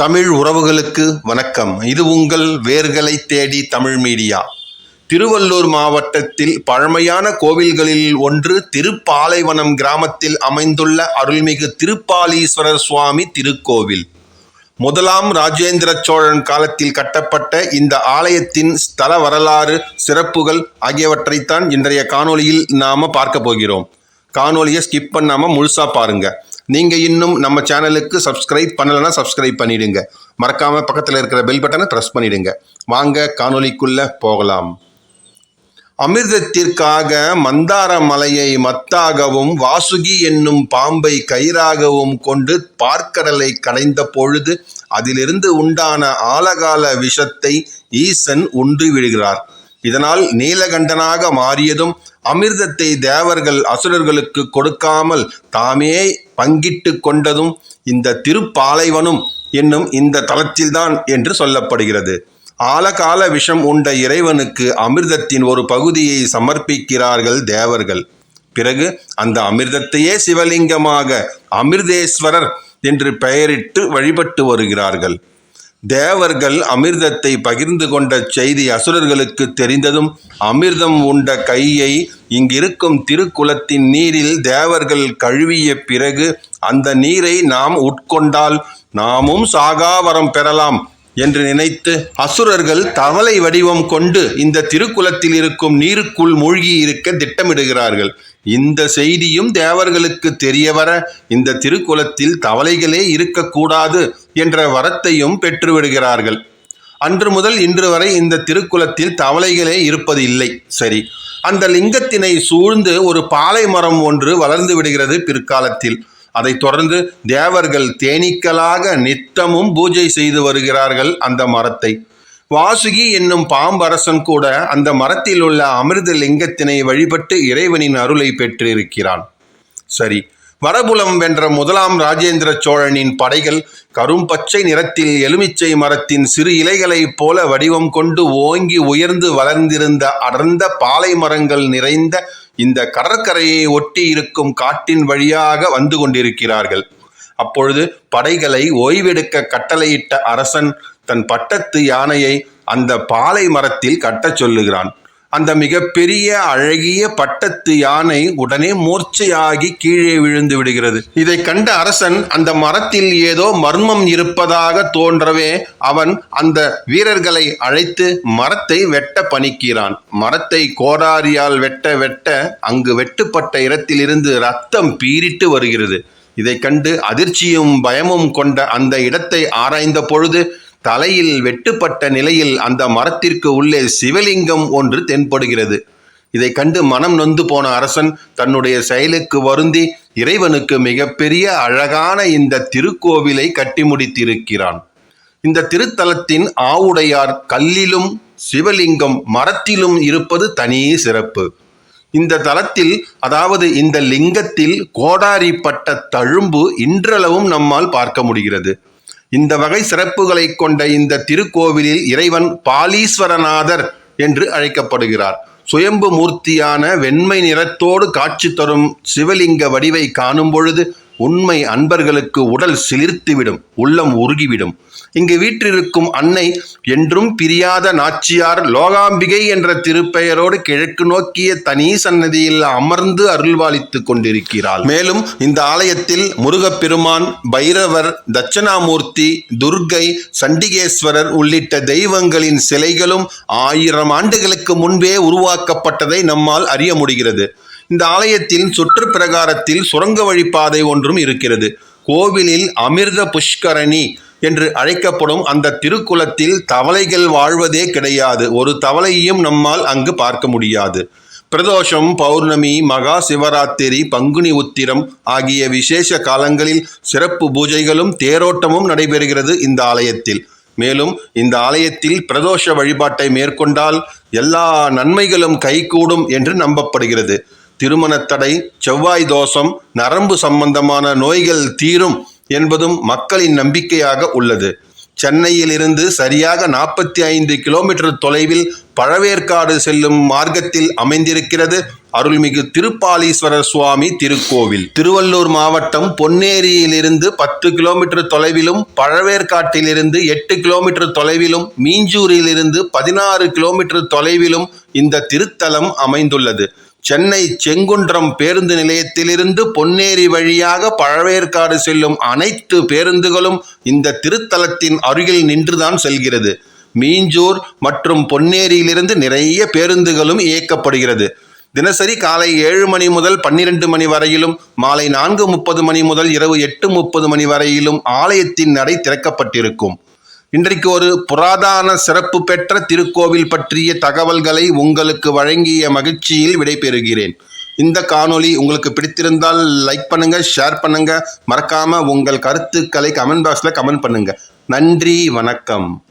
தமிழ் உறவுகளுக்கு வணக்கம். இது உங்கள் வேர்களை தேடி தமிழ் மீடியா. திருவள்ளூர் மாவட்டத்தில் பழமையான கோவில்களில் ஒன்று திருப்பாலைவனம் கிராமத்தில் அமைந்துள்ள அருள்மிகு திருப்பாலீஸ்வரர் சுவாமி திருக்கோவில். முதலாம் ராஜேந்திர சோழன் காலத்தில் கட்டப்பட்ட இந்த ஆலயத்தின் ஸ்தல வரலாறு சிறப்புகள் ஆகியவற்றைத்தான் இன்றைய காணொளியில் நாம் பார்க்க போகிறோம். காணொலியை ஸ்கிப் பண்ணாமல் முழுசாக பாருங்கள் நீங்கள் இன்னும் நம்ம சேனலுக்கு சப்ஸ்கிரைப் பண்ணலைன்னா சப்ஸ்கிரைப் பண்ணிவிடுங்க மறக்காமல் பக்கத்தில் இருக்கிற பெல் பட்டனை ப்ரெஸ் பண்ணிவிடுங்க வாங்க காணொலிக்குள்ளே போகலாம். அமிர்தத்திற்காக மந்தார மலையை மத்தாகவும் வாசுகி என்னும் பாம்பை கயிறாகவும் கொண்டு பார்க்கடலை கடைந்த பொழுது அதிலிருந்து உண்டான ஆலகால விஷத்தை ஈசன் உண்டு விடுகிறார். இதனால் நீலகண்டனாக மாறியதும் அமிர்தத்தை தேவர்கள் அசுரர்களுக்கு கொடுக்காமல் தாமே பங்கிட்டு கொண்டதும் இந்த திருப்பாலைவனும் என்னும் இந்த தளத்தில்தான் என்று சொல்லப்படுகிறது. ஆலகால விஷம் உண்ட இறைவனுக்கு அமிர்தத்தின் ஒரு பகுதியை சமர்ப்பிக்கிறார்கள் தேவர்கள். பிறகு அந்த அமிர்தத்தையே சிவலிங்கமாக அமிர்தேஸ்வரர் என்று பெயரிட்டு வழிபட்டு வருகிறார்கள். தேவர்கள் அமிர்தத்தை பகிர்ந்து கொண்ட செய்தி அசுரர்களுக்கு தெரிந்ததும் அமிர்தம் உண்ட கையை இங்கிருக்கும் திருக்குளத்தின் நீரில் தேவர்கள் கழுவிய பிறகு அந்த நீரை நாம் உட்கொண்டால் நாமும் சாகாவரம் பெறலாம் என்று நினைத்து அசுரர்கள் தவளை வடிவம் கொண்டு இந்த திருக்குளத்தில் இருக்கும் நீருக்குள் மூழ்கி இருக்க திட்டமிடுகிறார்கள். இந்த செய்தியும் தேவர்களுக்கு தெரியவர இந்த திருக்குளத்தில் தவளைகளே இருக்கக்கூடாது என்ற வரத்தையும் பெற்றுவிடுகிறார்கள். அன்று முதல் இன்று வரை இந்த திருக்குளத்தில் தவளைகளே இருப்பது இல்லை சரி அந்த லிங்கத்தினை சூழ்ந்து ஒரு பாலை மரம் ஒன்று வளர்ந்து விடுகிறது பிற்காலத்தில். அதைத் தொடர்ந்து தேவர்கள் தேனீக்களாக நித்தமும் பூஜை செய்து வருகிறார்கள் அந்த மரத்தை. வாசுகி என்னும் பாம்பரசன் கூட அந்த மரத்தில் உள்ள அமிர்த லிங்கத்தினை வழிபட்டு இறைவனின் அருளை பெற்றிருக்கிறான். சரி வரபுலம் வென்ற முதலாம் ராஜேந்திர சோழனின் படைகள் கரும்பச்சை நிறத்தில் எலுமிச்சை மரத்தின் சிறு இலைகளைப் போல வடிவம் கொண்டு ஓங்கி உயர்ந்து வளர்ந்திருந்த அடர்ந்த பாலை மரங்கள் நிறைந்த இந்த கடற்கரையை ஒட்டி இருக்கும் காட்டின் வழியாக வந்து கொண்டிருக்கிறார்கள். அப்பொழுது படைகளை ஓய்வெடுக்க கட்டளையிட்ட அரசன் தன் பட்டத்து யானையை அந்த பாலை மரத்தில் கட்டச் சொல்லுகிறான். அந்த மிகப்பெரிய அழகிய பட்டத்து யானை உடனே மூர்ச்சையாகி கீழே விழுந்து விடுகிறது. இதை கண்ட அரசன் அந்த மரத்தில் ஏதோ மர்மம் இருப்பதாக தோன்றவே அவன் அந்த வீரர்களை அழைத்து மரத்தை வெட்ட பணிக்கிறான். மரத்தை கோடாரியால் வெட்ட வெட்ட அங்கு வெட்டுப்பட்ட இடத்திலிருந்து ரத்தம் பீரிட்டு வருகிறது. இதை கண்டு அதிர்ச்சியும் பயமும் கொண்ட அந்த இடத்தை ஆராய்ந்த பொழுது தலையில் வெட்டுப்பட்ட நிலையில் அந்த மரத்திற்கு உள்ளே சிவலிங்கம் ஒன்று தென்படுகிறது. இதை கண்டு மனம் நொந்து போன அரசன் தன்னுடைய செயலுக்கு வருந்தி இறைவனுக்கு மிகப்பெரிய அழகான இந்த திருக்கோவிலை கட்டி முடித்திருக்கிறான். இந்த திருத்தலத்தின் ஆவுடையார் கல்லிலும் சிவலிங்கம் மரத்திலும் இருப்பது தனி சிறப்பு. இந்த தலத்தில் அதாவது இந்த லிங்கத்தில் கோடாரிப்பட்ட தழும்பு இன்றளவும் நம்மால் பார்க்க முடிகிறது. இந்த வகை சிறப்புகளை கொண்ட இந்த திருக்கோவிலில் இறைவன் பாலீஸ்வரநாதர் என்று அழைக்கப்படுகிறார். சுயம்பு மூர்த்தியான வெண்மை நிறத்தோடு காட்சி தரும் சிவலிங்க வடிவை காணும் பொழுது உண்மை அன்பர்களுக்கு உடல் சிலிர்த்துவிடும் உள்ளம் உருகிவிடும். இங்கு வீற்றிருக்கும் அன்னை என்றும் பிரியாத நாச்சியார் லோகாம்பிகை என்ற திருப்பெயரோடு கிழக்கு நோக்கிய தனி சன்னதியில் அமர்ந்து அருள்வாளித்து கொண்டிருக்கிறாள். மேலும் இந்த ஆலயத்தில் முருகப்பெருமான் பைரவர் தட்சணாமூர்த்தி துர்கை சண்டிகேஸ்வரர் உள்ளிட்ட தெய்வங்களின் சிலைகளும் ஆயிரம் ஆண்டுகளுக்கு முன்பே உருவாக்கப்பட்டதை நம்மால் அறிய முடிகிறது. இந்த ஆலயத்தின் சுற்று பிரகாரத்தில் சுரங்க வழிப்பாதை ஒன்றும் இருக்கிறது. கோவிலில் அமிர்த புஷ்கரணி என்று அழைக்கப்படும் அந்த திருக்குளத்தில் தவளைகள் வாழ்வதே கிடையாது. ஒரு தவளையையும் நம்மால் அங்கு பார்க்க முடியாது. பிரதோஷம் பௌர்ணமி மகா சிவராத்திரி பங்குனி உத்திரம் ஆகிய விசேஷ காலங்களில் சிறப்பு பூஜைகளும் தேரோட்டமும் நடைபெறுகிறது இந்த ஆலயத்தில். மேலும் இந்த ஆலயத்தில் பிரதோஷ வழிபாட்டை மேற்கொண்டால் எல்லா நன்மைகளும் கைகூடும் என்று நம்பப்படுகிறது. திருமணத்தடை செவ்வாய் தோஷம் நரம்பு சம்பந்தமான நோய்கள் தீரும் என்பதும் மக்களின் நம்பிக்கையாக உள்ளது. சென்னையில் இருந்து சரியாக நாற்பத்தி ஐந்து கிலோமீட்டர் தொலைவில் பழவேற்காடு செல்லும் மார்க்கத்தில் அமைந்திருக்கிறது அருள்மிகு திருப்பாலீஸ்வரர் சுவாமி திருக்கோவில். திருவள்ளூர் மாவட்டம் பொன்னேரியிலிருந்து பத்து கிலோமீட்டர் தொலைவிலும் பழவேற்காட்டிலிருந்து எட்டு கிலோமீட்டர் தொலைவிலும் மீஞ்சூரிலிருந்து பதினாறு கிலோமீட்டர் தொலைவிலும் இந்த திருத்தலம் அமைந்துள்ளது. சென்னை செங்குன்றம் பேருந்து நிலையத்திலிருந்து பொன்னேரி வழியாக பழவேற்காடு செல்லும் அனைத்து பேருந்துகளும் இந்த திருத்தலத்தின் அருகில் நின்றுதான் செல்கிறது. மீஞ்சூர் மற்றும் பொன்னேரியிலிருந்து நிறைய பேருந்துகளும் இயக்கப்படுகிறது. தினசரி காலை ஏழு மணி முதல் பன்னிரண்டு மணி வரையிலும் மாலை நான்கு முப்பது மணி முதல் இரவு எட்டு முப்பது மணி வரையிலும் ஆலயத்தின் நடை திறக்கப்பட்டிருக்கும். இன்றைக்கு ஒரு புராதான சிறப்பு பெற்ற திருக்கோவில் பற்றிய தகவல்களை உங்களுக்கு வழங்கிய மகிழ்ச்சியில் விடைபெறுகிறேன். இந்த காணொளி உங்களுக்கு பிடித்திருந்தால் லைக் பண்ணுங்க ஷேர் பண்ணுங்க. மறக்காம உங்கள் கருத்துக்களை கமெண்ட் பாக்ஸில் கமெண்ட் பண்ணுங்க. நன்றி வணக்கம்.